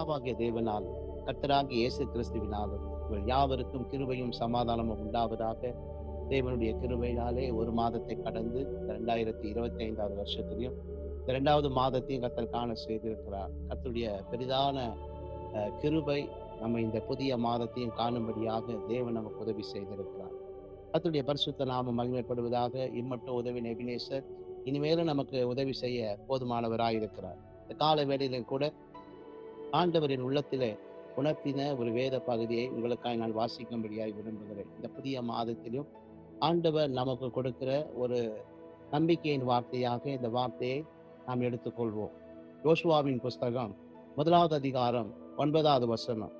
பிதாவாகிய தேவனாலும் கர்த்தராகிய இயேசு கிறிஸ்துவினாலும் உங்கள் யாவருக்கும் கிருபையும் சமாதானமும் உண்டாவதாக தேவனுடைய கிருபையினாலே ஒரு மாதத்தை கடந்து இரண்டாயிரத்தி இருபத்தி ஐந்தாவது வருஷத்திலையும் இரண்டாவது மாதத்தையும் கத்தர் காண செய்திருக்கிறார். கத்தருடைய பெரிதான அஹ், கிருபை நம்ம இந்த புதிய மாதத்தையும் காணும்படியாக தேவன் நமக்கு உதவி செய்திருக்கிறார். கத்துடைய பரிசுத்த நாமம் மகிமைப்படுவதாக இம்மட்டும் உதவி நெபினேசர் இனிமேலும் நமக்கு உதவி செய்ய போதுமானவராக இருக்கிறார் இந்த கால வேளையிலும் கூட ஆண்டவரின் உள்ளத்திலே உணர்த்தின ஒரு வேத பகுதியை உங்களுக்காக நான் வாசிக்கும்படியாய் விரும்புகிறேன். இந்த புதிய மாதத்திலும் ஆண்டவர் நமக்கு கொடுக்கிற ஒரு நம்பிக்கையின் வார்த்தையாக இந்த வார்த்தையை நாம் எடுத்துக்கொள்வோம். யோசுவாவின் புஸ்தகம் முதலாவது அதிகாரம் ஒன்பதாவது வசனம்.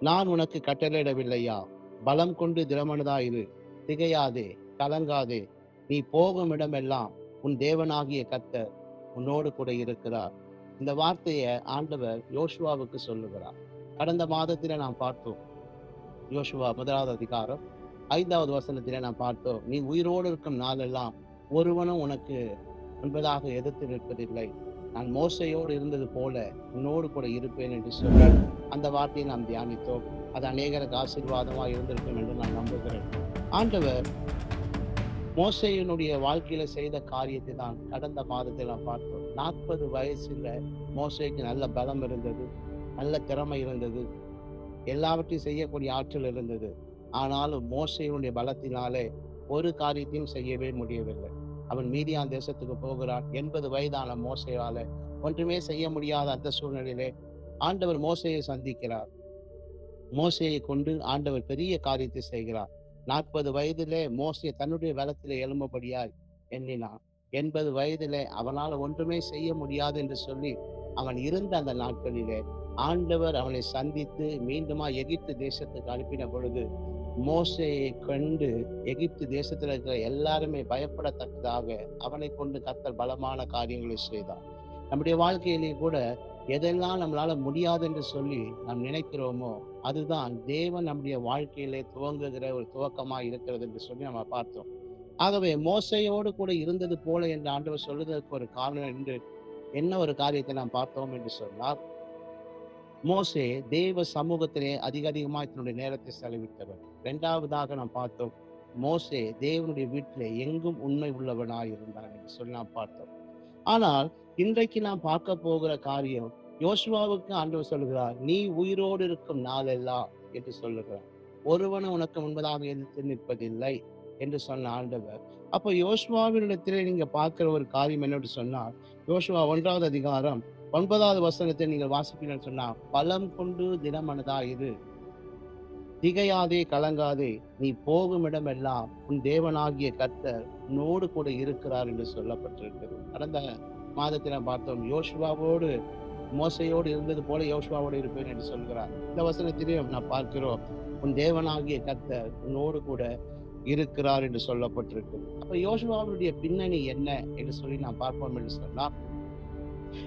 நான் உனக்கு கட்டளையிடவில்லையா? பலம் கொண்டு திறமனதாயிரு திகையாதே கலங்காதே. நீ போகும் இடமெல்லாம் உன் தேவனாகிய கத்தர் உன்னோடு கூட இருக்கிறார். இந்த வார்த்தையை ஆண்டவர் யோசுவாவுக்கு சொல்லுகிறார். கடந்த மாதத்தில நாம் பார்த்தோம். யோசுவா முதலாவது அதிகாரம் ஐந்தாவது வசனத்தில நாம் பார்த்தோம். நீ உயிரோடு இருக்கும் நாளெல்லாம் ஒருவனும் உனக்கு என்பதாக எதிர்த்து நிற்பதில்லை. நான் மோசையோடு இருந்தது போல உன்னோடு கூட இருப்பேன் என்று சொல்ல அந்த வார்த்தையை நாம் தியானித்தோம். அது அநேகருக்கு ஆசீர்வாதமாக இருந்திருக்கும் என்று நான் நம்புகிறேன். ஆண்டவர் மோசையினுடைய வாழ்க்கையில செய்த காரியத்தை தான் கடந்த மாதத்தில் நான் பார்த்தோம். நாற்பது வயசுல மோசைக்கு நல்ல பலம் இருந்தது நல்ல திறமை இருந்தது. எல்லாவற்றையும் செய்யக்கூடிய ஆற்றல் இருந்தது. ஆனாலும் மோசையினுடைய பலத்தினாலே ஒரு காரியத்தையும் செய்யவே முடியவில்லை. அவன் மீதியான் தேசத்துக்கு போகிறான். எண்பது வயதான மோசையால ஒன்றுமே செய்ய முடியாத அந்த சூழ்நிலையிலே ஆண்டவர் மோசையை சந்திக்கிறார். மோசையை கொண்டு ஆண்டவர் பெரிய காரியத்தை செய்கிறார். நாற்பது வயதிலே மோசையை தன்னுடைய பலத்திலே எழும்பபடியாய் எண்ணினான். எண்பது வயதிலே அவனால் ஒன்றுமே செய்ய முடியாது என்று சொல்லி அவன் இருந்த அந்த நாட்களிலே ஆண்டவர் அவனை சந்தித்து மீண்டுமா எகிப்து தேசத்துக்கு அனுப்பின பொழுது மோசையை கண்டு எகிப்து தேசத்தில் இருக்கிற எல்லாருமே பயப்படத்தக்கதாக அவனை கொண்டு கத்தர் பலமான காரியங்களை செய்தார். நம்முடைய வாழ்க்கையிலே கூட எதெல்லாம் நம்மளால முடியாது என்று சொல்லி நாம் நினைக்கிறோமோ அதுதான் தேவன் நம்முடைய வாழ்க்கையிலே துவங்குகிற ஒரு துவக்கமா இருக்கிறது என்று சொல்லி நம்ம பார்த்தோம். ஆகவே மோசையோடு கூட இருந்தது போல என்று ஆண்டவர் சொல்லுவதற்கு ஒரு காரணம் என்று என்ன ஒரு காரியத்தை நாம் பார்த்தோம் என்று சொன்னால் மோசே தேவ சமூகத்திலே அதிக அதிகமாக தன்னுடைய நேரத்தை செலவிட்டவர். இரண்டாவதாக நாம் பார்த்தோம் மோசே தேவனுடைய வீட்டிலே எங்கும் உண்மை உள்ளவனாய் இருந்தான் என்று சொல்லி நாம் பார்த்தோம். ஆனால் இன்றைக்கு நாம் பார்க்க போகிற காரியம் யோசுவாவுக்கு ஆண்டவர் சொல்லுகிறார் நீ உயிரோடு இருக்கும் நாளெல்லாம் என்று சொல்லுகிறார். ஒருவனும் உனக்கு முன்பதாக எதிர்த்து நிற்பதில்லை. என்று சொன்ன ஆண்டவர். அப்போ யோசுவாவினிடத்திலே நீங்க பார்க்கிற ஒரு காரியம் என்னன்னு சொன்னால் யோசுவா ஒன்றாவது அதிகாரம் ஒன்பதாவது வசனத்தை நீங்கள் வாசிப்பீங்கன்னு சொன்னா பலம் கொண்டு தினமனதா இரு. திகையாதே கலங்காதே நீ போகும் இடமெல்லாம் உன் தேவனாகிய கர்த்தர் உன்னோடு கூட இருக்கிறார் என்று சொல்லப்பட்டிருக்கிறது. கடந்த மாதத்தில் நாம் பார்த்தோம் யோசுவாவோடு மோசையோடு இருந்தது போல யோசுவாவோடு இருப்பேன் என்று சொல்கிறார். இந்த வசனத்திலையும் நான் பார்க்கிறோம் உன் தேவனாகிய கர்த்தர் உன்னோடு கூட இருக்கிறார் என்று சொல்லப்பட்டிருக்கு. அப்ப யோசுவாவுடைய பின்னணி என்ன என்று சொல்லி நாம் பார்ப்போம் என்று சொன்னால்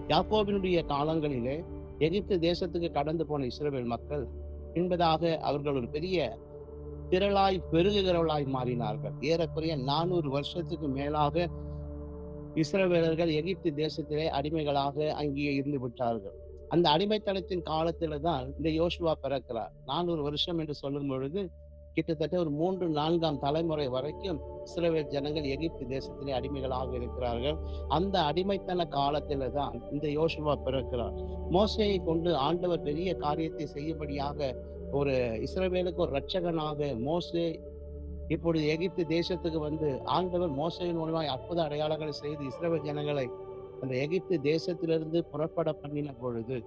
யாக்கோவினுடைய காலங்களிலே எகிப்து தேசத்துக்கு கடந்து போன இஸ்ரேல் மக்கள் என்பதாக அவர்கள் ஒரு பெரிய திரளாய் பெருகுகிறவளாய் மாறினார்கள். ஏறக்குறைய நானூறு வருஷத்துக்கு மேலாக இஸ்ரவேலர்கள் எகிப்து தேசத்திலே அடிமைகளாக அங்கே இருந்து விட்டார்கள். அந்த அடிமைத்தனத்தின் காலத்துல தான் இந்த யோசுவா பிறக்கிறார். நானூறு வருஷம் என்று சொல்லும் பொழுது கிட்டத்தட்ட ஒரு மூன்று நான்காம் தலைமுறை வரைக்கும் இஸ்ரவேல் ஜனங்கள் எகிப்து தேசத்திலே அடிமைகளாக இருக்கிறார்கள். அந்த அடிமைத்தன காலத்தில தான் இந்த யோசுவா பிறக்கிறார். மோசையை கொண்டு ஆண்டவர் பெரிய காரியத்தை செய்யும்படியாக ஒரு இஸ்ரேலுக்கு ஒரு ரட்சகனாக மோசே இப்பொழுது எகிப்து தேசத்துக்கு வந்து ஆண்டவர் மோசையின் மூலமாய் அற்புத அடையாளங்களை செய்து இஸ்ரேல் ஜனங்களை அந்த எகிப்து தேசத்திலிருந்து புறப்பட பண்ணின பொழுது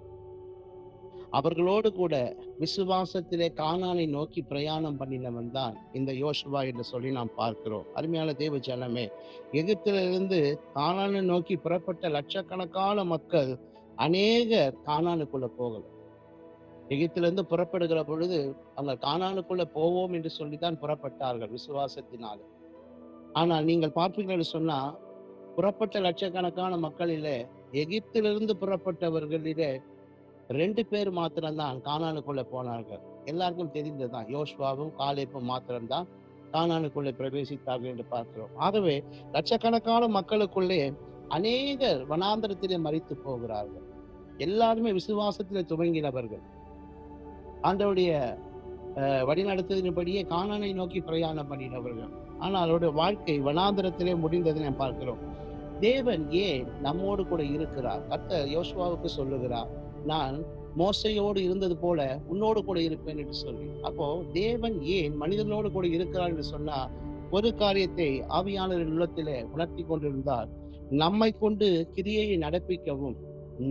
அவர்களோடு கூட விசுவாசத்திலே கானானை நோக்கி பிரயாணம் பண்ணினவன் தான் இந்த யோசுவா என்று சொல்லி நாம் பார்க்கிறோம். அருமையான தேவ ஜனமே எகிப்திலிருந்து கானானை நோக்கி புறப்பட்ட லட்சக்கணக்கான மக்கள் அநேகர் கானானுக்குள்ள போகல. எகிப்திலிருந்து புறப்படுகிற பொழுது அவங்க கானானுக்குள்ள போவோம் என்று சொல்லித்தான் புறப்பட்டார்கள் விசுவாசத்தினால. ஆனால் நீங்கள் பார்ப்பீங்கன்னு சொன்னா புறப்பட்ட லட்சக்கணக்கான மக்களிலே எகிப்திலிருந்து புறப்பட்டவர்களிலே ரெண்டு பேர் மாத்திரம்தான் கானானுக்குள்ள போனார்கள் எல்லாருக்கும் தெரிந்ததுதான். யோஷ்வாவும் காலேப்பும் மாத்திரம்தான் கானானுக்குள்ளே பிரவேசித்தார்கள் என்று பார்க்கிறோம். ஆகவே லட்சக்கணக்கான மக்களுக்குள்ளே அநேகர் வனாந்தரத்திலே மறித்து போகிறார்கள். எல்லாருமே விசுவாசத்தில் துவங்கினவர்கள். ஆண்டவுடைய அஹ், வழிநடத்துவதன்படியே நோக்கி பிரயாணம் பண்ணினவர்கள். ஆனால் அவருடைய வாழ்க்கை வனாந்திரத்திலே முடிந்ததை நாம் பார்க்கிறோம். தேவன் ஏன் நம்மோடு கூட இருக்கிறார்? கர்த்தர் யோசுவாவுக்கு சொல்லுகிறார். நான் மோசையோடு இருந்தது போல உன்னோடு கூட இருப்பேன் என்று சொல்லி. அப்போ தேவன் ஏன் மனிதனோடு கூட இருக்கிறார் என்று சொன்னா ஒரு காரியத்தை ஆவியானவர் உள்ளத்திலே உணர்த்தி கொண்டிருந்தார். நம்மை கொண்டு கிரியையை நடப்பிக்கவும்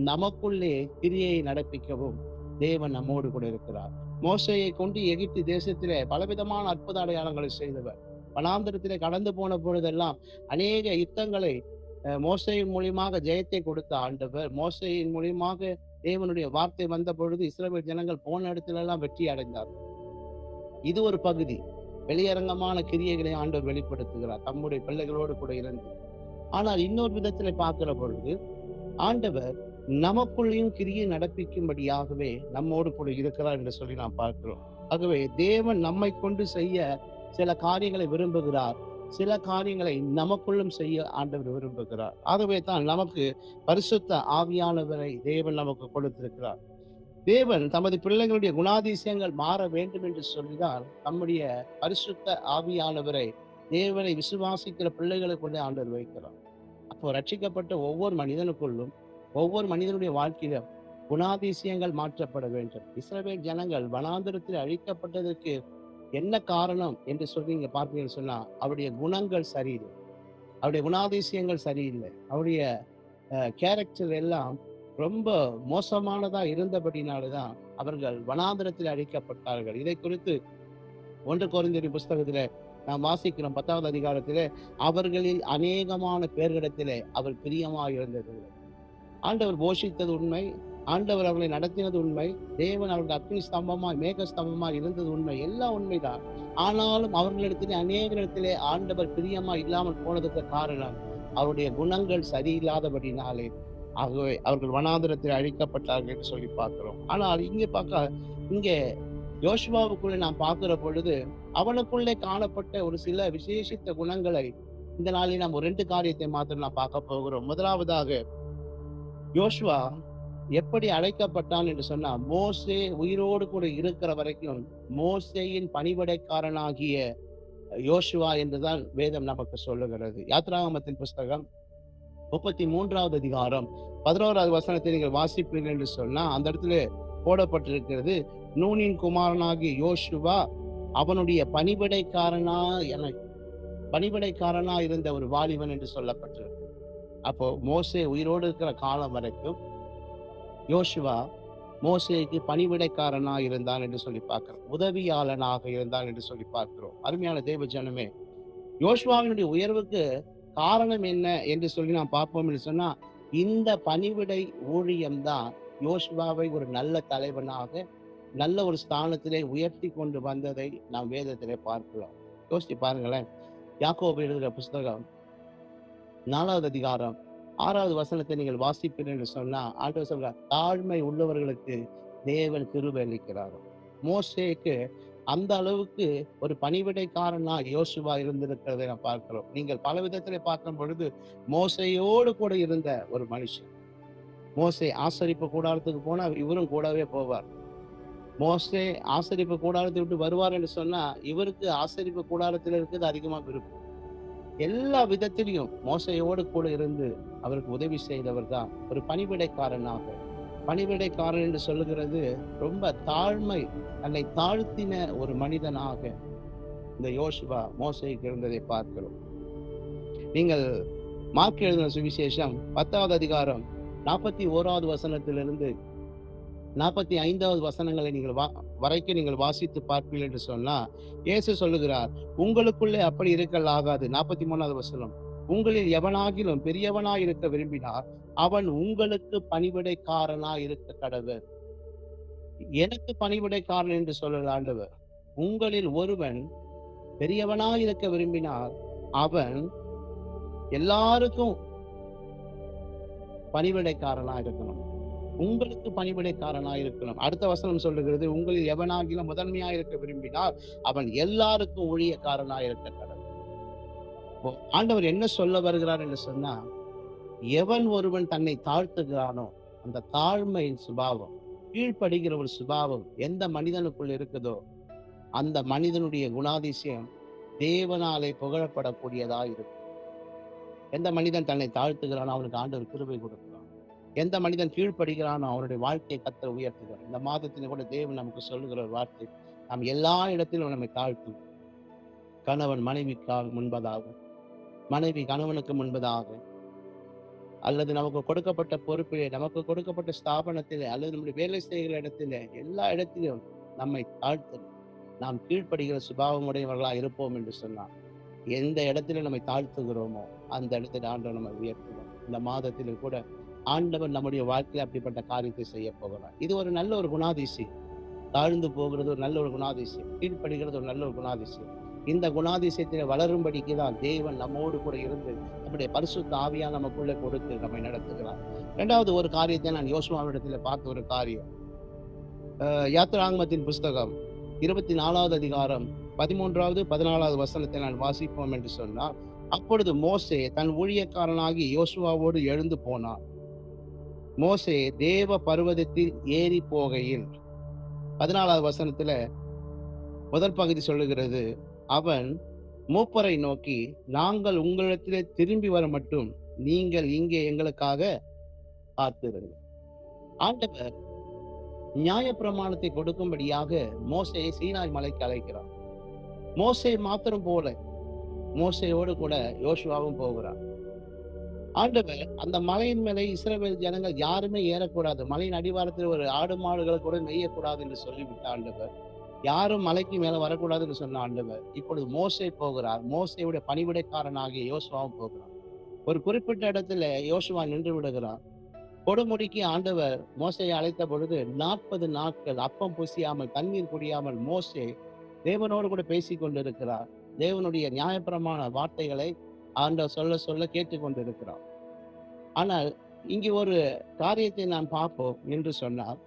நமக்குள்ளே கிரியையை நடப்பிக்கவும் தேவன் நம்மோடு கூட இருக்கிறார். மோசையை கொண்டு எகிப்து தேசத்திலே பலவிதமான அற்புத அடையாளங்களை செய்தவர். வனாந்திரத்திலே கடந்து போன பொழுதெல்லாம் அநேக யுத்தங்களை அஹ், மோசையின் மூலியமாக ஜெயத்தை கொடுத்த ஆண்டவர் மோசையின் மூலியமாக தேவனுடைய வார்த்தை வந்த பொழுது இஸ்ரேல் ஜனங்கள் போன இடத்துல எல்லாம் வெற்றி அடைந்தார் இது ஒரு பகுதி. வெளியரங்கமான கிரியைகளை ஆண்டவர் வெளிப்படுத்துகிறார். தம்முடைய பிள்ளைகளோடு கூட இருந்து. ஆனால் இன்னொரு விதத்துல பார்க்கிற பொழுது ஆண்டவர் நமக்குள்ளேயும் கிரியை நடப்பிக்கும்படியாகவே நம்மோடு கூட இருக்கிறார் என்று சொல்லி நாம் பார்க்கிறோம். ஆகவே தேவன் நம்மை கொண்டு செய்ய சில காரியங்களை விரும்புகிறார். சில காரியங்களை நமக்குள்ளும் செய்ய ஆண்டவர் விரும்புகிறார். ஆகவே தான் நமக்கு பரிசுத்த ஆவியானவரை தேவன் நமக்கு கொடுத்திருக்கிறார். தேவன் தமது பிள்ளைகளுடைய குணாதிசயங்கள் மாற வேண்டும் என்று சொல்லிதான் நம்முடைய பரிசுத்த ஆவியானவரை தேவனை விசுவாசிக்கிற பிள்ளைகளுக்குள்ளே ஆண்டவர் வைக்கிறார். அப்போ ரட்சிக்கப்பட்ட ஒவ்வொரு மனிதனுக்குள்ளும் ஒவ்வொரு மனிதனுடைய வாழ்க்கையிலும் குணாதிசயங்கள் மாற்றப்பட வேண்டும். இஸ்ரவேல் ஜனங்கள் வனாந்திரத்தில் அழிக்கப்பட்டதற்கு என்ன காரணம் என்று சொல்லி நீங்க பார்ப்பீங்கன்னு சொன்னா அவருடைய குணங்கள் சரியில்லை. அவருடைய குணாதிசயங்கள் சரியில்லை. அவருடைய கேரக்டர் எல்லாம் ரொம்ப மோசமானதா இருந்தபடினாலதான் அவர்கள் வனாந்திரத்தில் அழிக்கப்பட்டார்கள். இதை குறித்து ஒன்று குறைந்தறி புஸ்தகத்திலே நாம் வாசிக்கிறோம் பத்தாவது அதிகாரத்திலே அவர்களில் அநேகமான பேர்களிடத்திலே அவர் பிரியமாக இருந்தது ஆண்டவர் போஷித்தது உண்மை ஆண்டவர் அவர்களை நடத்தினது உண்மை. தேவன் அவர்கள் அக்னி ஸ்தம்பமாய் மேக ஸ்தம்பமாய் இருந்தது உண்மை. எல்லாம் உண்மைதான். ஆனாலும் அவர்களிடத்திலே அநேக இடத்திலே ஆண்டவர் பிரியமா இல்லாமல் போனதுக்கு காரணம் அவருடைய குணங்கள் சரியில்லாதபடினாலே. ஆகவே அவர்கள் வனாந்திரத்தில் அழிக்கப்பட்டார்கள் என்று சொல்லி பார்க்கிறோம். ஆனால் இங்கே பார்க்க இங்கே யோசுவாவுக்குள்ளே நாம் பார்க்கிற பொழுது அவனுக்குள்ளே காணப்பட்ட ஒரு சில விசேஷித்த குணங்களை இந்த நாளில் நாம் ஒரு ரெண்டு காரியத்தை மாத்திரம் நாம் பார்க்க போகிறோம். முதலாவதாக யோசுவா எப்படி அழைக்கப்பட்டான் என்று சொன்னா மோசே உயிரோடு கூட இருக்கிற வரைக்கும் மோசேயின் பணிவிடைக்காரனாகிய யோசுவா என்றுதான் வேதம் நமக்கு சொல்லுகிறது. யாத்ராகமத்தின் புஸ்தகம் முப்பத்தி மூன்றாவது அதிகாரம் பதினோராவது வசனத்தை நீங்கள் வாசிப்பீர்கள் என்று சொன்னா அந்த இடத்துல போடப்பட்டிருக்கிறது நூனின் குமாரனாகிய யோசுவா அவனுடைய பணிபடைக்காரனா என பணிபடைக்காரனா இருந்த ஒரு வாலிபன் என்று சொல்லப்பட்டிருக்கு. அப்போ மோசே உயிரோடு இருக்கிற காலம் வரைக்கும் யோசுவா மோசேக்கு பணிவிடைக்காரனாக இருந்தான் என்று சொல்லி பார்க்கிறோம். உதவியாளனாக இருந்தான் என்று சொல்லி பார்க்கிறோம். அருமையான தேவ ஜனமே யோசுவாவினுடைய உயர்வுக்கு காரணம் என்ன என்று சொல்லி நாம் பார்ப்போம் என்று சொன்னா இந்த பணிவிடை ஊழியம்தான் யோசுவாவை ஒரு நல்ல தலைவனாக நல்ல ஒரு ஸ்தானத்திலே உயர்த்தி கொண்டு வந்ததை நாம் வேதத்திலே பார்க்கிறோம். யோசித்து பாருங்களேன். யாக்கோபு எழுதுகிற புஸ்தகம் நாலாவது அதிகாரம் ஆறாவது வசனத்தை நீங்கள் வாசிப்பீர்கள் என்று சொன்னா ஆண்டவர் சொல்றார் தாழ்மை உள்ளவர்களுக்கு தேவன் கிருபை அளிக்கிறார் மோசேக்கு அந்த அளவுக்கு ஒரு பணிவிடைக்காரனா யோசுவா இருந்திருக்கிறதை நான் பார்க்கிறோம். நீங்கள் பல விதத்திலே பார்க்கும் பொழுது மோசையோடு கூட இருந்த ஒரு மனுஷன். மோசை ஆசரிப்பு கூடாரத்துக்கு போனா இவரும் கூடவே போவார். மோசே ஆசரிப்பு கூடாரத்தை விட்டு வருவார் என்று சொன்னா இவருக்கு ஆசரிப்பு கூடாரத்தில் இருக்கிறது அதிகமா விருப்பம். எல்லா விதத்திலையும் மோசையோடு கூட இருந்து அவருக்கு உதவி செய்தவர் தான் ஒரு பணிவிடைக்காரனாக. பணிவிடைக்காரன் என்று சொல்லுகிறது ரொம்ப தாழ்மை தன்னை தாழ்த்தின ஒரு மனிதனாக இந்த யோசுவா மோசைக்கு இருந்ததை பார்க்கிறோம். நீங்கள் மார்க் எழுதின சுவிசேஷம் பத்தாவது அதிகாரம் நாற்பத்தி ஓராவது வசனத்திலிருந்து நாற்பத்தி ஐந்தாவது வசனங்களை நீங்கள் வா வரைக்கும் நீங்கள் வாசித்து பார்ப்பீர்கள் என்று சொன்னா இயேசு சொல்லுகிறார் உங்களுக்குள்ளே அப்படி இருக்கல் ஆகாது. நாற்பத்தி மூணாவது வசனம் உங்களில் எவனாகிலும் பெரியவனாய் இருக்க விரும்பினார் அவன் உங்களுக்கு பணிவிடைக்காரனாய் இருக்க கடவர். எனக்கு பணிவிடைக்காரன் என்று சொல்லுற ஆண்டவர் உங்களில் ஒருவன் பெரியவனாய் இருக்க விரும்பினார் அவன் எல்லாருக்கும் பணிவிடைக்காரனா இருக்கணும். உங்களுக்கு பணிவிடைக்காரனா இருக்கணும் அடுத்த வசனம் சொல்லுகிறது உங்களில் எவனாகிலும் முதன்மையாக இருக்க விரும்பினால் அவன் எல்லாருக்கும் ஊழியக்காரனா இருக்க கடவுள். ஆண்டவர் என்ன சொல்ல வருகிறார் என்று சொன்னா எவன் ஒருவன் தன்னை தாழ்த்துகிறானோ அந்த தாழ்மையின் சுபாவம் கீழ்ப்படுகிற ஒரு சுபாவம் எந்த மனிதனுக்குள் இருக்குதோ அந்த மனிதனுடைய குணாதிசயம் தேவனாலே புகழப்படக்கூடியதா இருக்கும் எந்த மனிதன் தன்னை தாழ்த்துகிறானோ அவனுக்கு ஆண்டவர் கிருபை கொடுக்கும் எந்த மனிதன் கீழ்ப்படுகிறானோ அவனுடைய வாழ்க்கையை கத்த உயர்த்துகிறார் இந்த மாதத்திலே கூட தேவன் நமக்கு சொல்லுகிற ஒரு வார்த்தை நாம் எல்லா இடத்திலும் நம்மை தாழ்த்தும் கணவன் மனைவிக்காக முன்பதாக மனைவி கணவனுக்கு முன்பதாக அல்லது நமக்கு கொடுக்கப்பட்ட பொறுப்பிலே நமக்கு கொடுக்கப்பட்ட ஸ்தாபனத்திலே அல்லது நம்முடைய வேலை செய்கிற இடத்திலே எல்லா இடத்திலும் நம்மை தாழ்த்து நாம் கீழ்ப்படுகிற சுபாவமுடையவர்களாக இருப்போம் என்று சொன்னார் எந்த இடத்துல நம்மை தாழ்த்துகிறோமோ அந்த இடத்துல ஆண்டு நம்ம உயர்த்துவோம் இந்த மாதத்திலும் கூட ஆண்டவர் நம்முடைய வாழ்க்கையில் அப்படிப்பட்ட காரியத்தை செய்ய போகிறார். இது ஒரு நல்ல ஒரு குணாதிசயம். தாழ்ந்து போகிறது ஒரு நல்ல ஒரு குணாதிசயம். கீழ்ப்படுகிறது ஒரு நல்ல ஒரு குணாதிசயம். இந்த குணாதிசயத்தில் வளரும்படிக்கு தான் தேவன் நம்மோடு கூட இருந்து நம்முடைய பரிசு தாவியா நமக்குள்ளே கொடுத்து நம்மை நடத்துகிறார். இரண்டாவது ஒரு காரியத்தை நான் யோசுமாவிடத்தில் பார்த்த ஒரு காரியம். யாத்திராங்கமத்தின் புஸ்தகம் இருபத்தி நாலாவது அதிகாரம் பதிமூன்றாவது பதினாலாவது வசனத்தை நான் வாசிப்போம் என்று சொன்னால் அப்பொழுது மோசே தன் ஊழியக்காரனாகி யோசுவாவோடு எழுந்து போனான். மோசே தேவ பருவதத்தில் ஏறி போகையில். பதினாலாவது வசனத்துல முதல் பகுதி சொல்லுகிறது அவன் மூப்பரை நோக்கி நாங்கள் உங்களிடத்திலே திரும்பி வர மட்டும் நீங்கள் இங்கே எங்களுக்காக காத்திருங்கள். ஆண்டவர் நியாய பிரமாணத்தை கொடுக்கும்படியாக மோசையை சீனாய் மலைக்கு அழைக்கிறார். மோசை மாத்திரம் போல மோசையோடு கூட யோசுவாவும் போகிறார். ஆண்டவர் அந்த மலையின் மேலே இஸ்ரேல் ஜனங்கள் யாருமே ஏறக்கூடாது. மலையின் அடிவாரத்தில் ஒரு ஆடு மாடுகளை கூட நெய்யக்கூடாது என்று சொல்லிவிட்ட ஆண்டவர். யாரும் மலைக்கு மேல வரக்கூடாது என்று சொன்ன ஆண்டவர். இப்பொழுது மோசை போகிறார். மோசையுடைய பணிவிடைக்காரனாகிய யோசுவாவும் போகிறார் ஒரு குறிப்பிட்ட இடத்துல யோசுவா நின்று விடுகிறார் கொடுமுடிக்கு ஆண்டவர் மோசையை அழைத்த பொழுது நாற்பது நாட்கள் அப்பம் புசியாமல் தண்ணீர் குடியாமல் மோசே தேவனோடு கூட பேசிக் கொண்டிருக்கிறார். தேவனுடைய நியாயப்பிரமான வார்த்தைகளை ஆண்டவர் சொல்ல சொல்ல கேட்டுக்கொண்டிருக்கிறார் ஆனால் இங்கே ஒரு காரியத்தை நான் பார்ப்போம் என்று சொன்னார்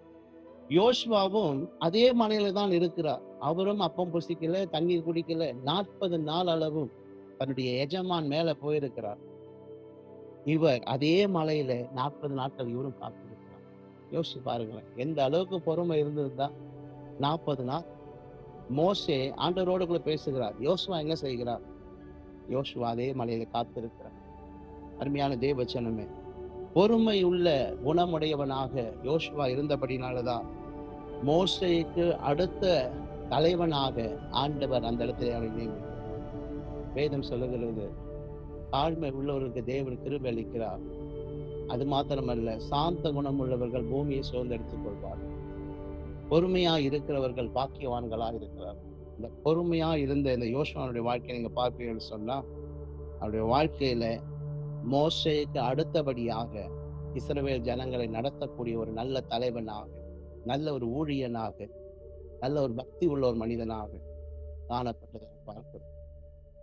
யோஷ்வாவும் அதே மலையில தான் இருக்கிறார். அவரும் அப்பம் புசிக்கல தண்ணீர் குடிக்கல நாற்பது நாள் அளவும் தன்னுடைய எஜமான் மேல போயிருக்கிறார். இவர் அதே மலையில நாற்பது நாட்கள் இவரும் காத்திருக்கிறார். யோசிச்சு பாருங்களேன் எந்த அளவுக்கு பொறுமை இருந்திருந்தா நாற்பது நாள்? மோசே ஆண்டவரோடு பேசுகிறார். யோசுவா என்ன செய்கிறார்? யோசுவா அதே மலையில காத்திருக்கிறார். அருமையான தேவச்சனமே பொறுமை உள்ள குணமுடையவனாக யோசுவா இருந்தபடினாலதான் மோசைக்கு அடுத்த தலைவனாக ஆண்டவர் அந்த இடத்துல அவரை நியமித்தார் வேதம் சொல்லுகிறது தாழ்மை உள்ளவர்களுக்கு தேவன் கிருபை அளிக்கிறார். அது மாத்திரமல்ல சாந்த குணம் உள்ளவர்கள் பூமியை சுதந்திரத்துக் கொள்வார். பொறுமையா இருக்கிறவர்கள் பாக்கியவான்களா இருக்கிறார். இந்த பொறுமையா இருந்த இந்த யோசுவானுடைய வாழ்க்கையை நீங்க பார்ப்பீங்கன்னு சொன்னா அவருடைய வாழ்க்கையில மோசைக்கு அடுத்தபடியாக இஸ்ரவேல் ஜனங்களை நடத்தக்கூடிய ஒரு நல்ல தலைவனாக நல்ல ஒரு ஊழியனாக நல்ல ஒரு பக்தி உள்ள ஒரு மனிதனாக காணப்பட்டதை பார்க்கிறோம்.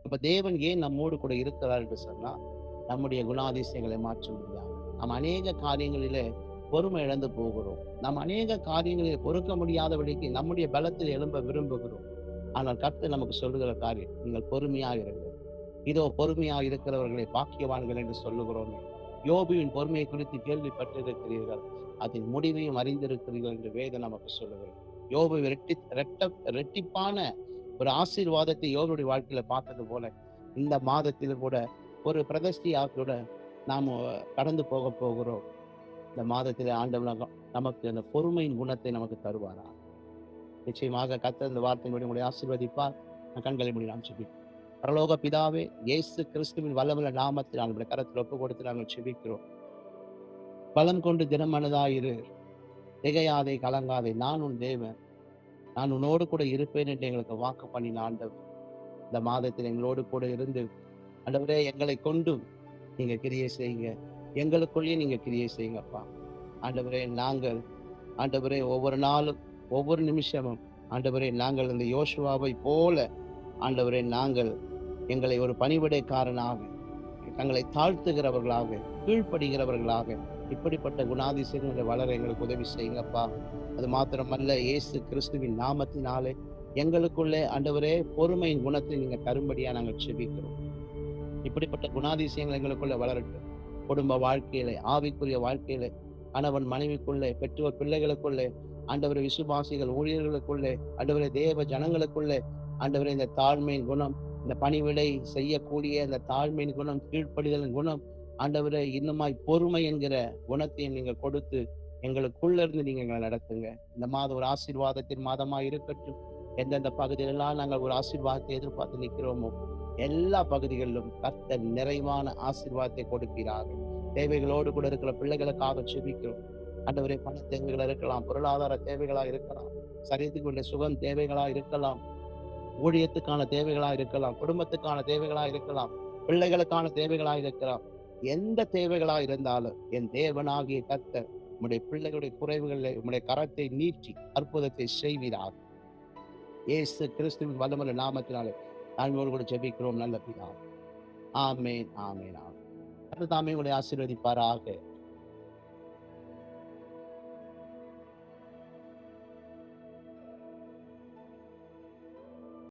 அப்ப தேவன் ஏன் நம்மோடு கூட இருக்கிறார் என்று சொன்னா நம்முடைய குணாதிசயங்களை மாற்ற முடியாது நாம் அநேக காரியங்களிலே பொறுமை இழந்து போகிறோம். நாம் அநேக காரியங்களில் பொறுக்க முடியாதபடிக்கு நம்முடைய பலத்தில் எழும்ப விரும்புகிறோம். ஆனால் கர்த்தர் நமக்கு சொல்லுகிற காரியம் நீங்கள் பொறுமையாக இருங்கள். இதோ பொறுமையாக இருக்கிறவர்களை பாக்கியவான்கள் என்று சொல்லுகிறோம். யோபுவின் பொறுமையை குறித்து கேள்விப்பட்டிருக்கிறீர்கள். அதன் முடிவையும் அறிந்திருக்கிறீர்கள் என்று வேதம் நமக்கு சொல்லுகிறது. யோபு ரெட்டி ரெட்ட ரெட்டிப்பான ஒரு ஆசீர்வாதத்தை யோபுடைய வாழ்க்கையில பார்த்தது போல இந்த மாதத்தில் கூட ஒரு பிரதஷ்டியாக்கூட நாம் கடந்து போக போகிறோம். இந்த மாதத்தில் ஆண்டவனாக நமக்கு அந்த பொறுமையின் குணத்தை நமக்கு தருவாரா? நிச்சயமாக கத்த அந்த வார்த்தையினுடைய உங்களை ஆசீர்வதிப்பார். நான் கண்களை முடி நாம் பரலோக பிதாவே இயேசு கிறிஸ்துவின் வல்லமுள்ள நாமத்தில் நம்முடைய கரத்தில் ஒப்பு கொடுத்து நாங்கள் செபிக்கிறோம். பலம் கொண்டு தினமனதாயிரு திகையாதை கலங்காதே நான் உன் தேவன். நான் உன்னோடு கூட இருப்பேன் என்று எங்களுக்கு வாக்கு பண்ணின ஆண்டவர். இந்த மாதத்தில் எங்களோடு கூட இருந்து ஆண்டவரே எங்களை கொண்டும் நீங்க கிரியை செய்யுங்க. எங்களுக்குள்ளேயே நீங்க கிரியை செய்யுங்கப்பா. ஆண்டவரே நாங்கள் ஆண்டவரே ஒவ்வொரு நாளும் ஒவ்வொரு நிமிஷமும் ஆண்டவரே நாங்கள் இந்த யோசுவாவை போல ஆண்டவரே நாங்கள் எங்களை ஒரு பணிவிடைக்காரனாக தங்களை தாழ்த்துகிறவர்களாக கீழ்ப்படுகிறவர்களாக இப்படிப்பட்ட குணாதிசயங்களை வளர எங்களுக்கு உதவி செய்யுங்கப்பா. அது மாத்திரமல்ல இயேசு கிறிஸ்துவின் நாமத்தினாலே எங்களுக்குள்ளே ஆண்டவரே பொறுமையின் குணத்தை நீங்கள் தரும்படியா நாங்கள் செபிக்கிறோம். இப்படிப்பட்ட குணாதிசயங்கள் எங்களுக்குள்ளே வளரட்டும். குடும்ப வாழ்க்கையில ஆவிக்குரிய வாழ்க்கையில கணவன் மனைவிக்குள்ளே பெற்றோர் பிள்ளைகளுக்குள்ளே ஆண்டவரை விசுவாசிகள் ஊழியர்களுக்குள்ளே ஆண்டவரை தேவ ஜனங்களுக்குள்ளே ஆண்டவரை இந்த தாழ்மையின் குணம் இந்த பணிவிடை செய்யக்கூடிய இந்த தாழ்மையின் குணம் கீழ்ப்படிதலின் குணம் ஆண்டவரை இன்னுமாய் பொறுமை என்கிற குணத்தையும் நீங்க கொடுத்து எங்களுக்குள்ள இருந்து நீங்க எங்களை நடத்துங்க. இந்த மாதம் ஒரு ஆசீர்வாதத்தின் மாதமா இருக்கட்டும். எந்தெந்த பகுதிகளெல்லாம் நாங்கள் ஒரு ஆசீர்வாதத்தை எதிர்பார்த்து நிற்கிறோமோ எல்லா பகுதிகளிலும் கர்த்தர் நிறைவான ஆசீர்வாதத்தை கொடுக்கிறார்கள். தேவைகளோடு கூட இருக்கிற பிள்ளைகளுக்காக செபிக்கிறோம் ஆண்டவரே பண தேவைகள் இருக்கலாம் பொருளாதார தேவைகளாக இருக்கலாம் சரீரத்துக்குள்ள சுகம் தேவைகளாக இருக்கலாம். ஊழியத்துக்கான தேவைகளா இருக்கலாம் குடும்பத்துக்கான தேவைகளா இருக்கலாம் பிள்ளைகளுக்கான தேவைகளா இருக்கலாம். எந்த தேவைகளா இருந்தாலும் என் தேவனாகிய கத்த உம்முடைய பிள்ளைகளுடைய குறைவுகளை உம்முடைய கரத்தை நீட்டி அற்புதத்தை செய்வீரார் ஏசு கிறிஸ்துவின் வல்லமல்ல நாமத்தினாலே நாங்கள் கூட ஜெபிக்கிறோம் நல்ல பிதா. ஆமேன் ஆமேன் ஆமேன். அது தாமே உங்களை ஆசீர்வதிப்பாராக.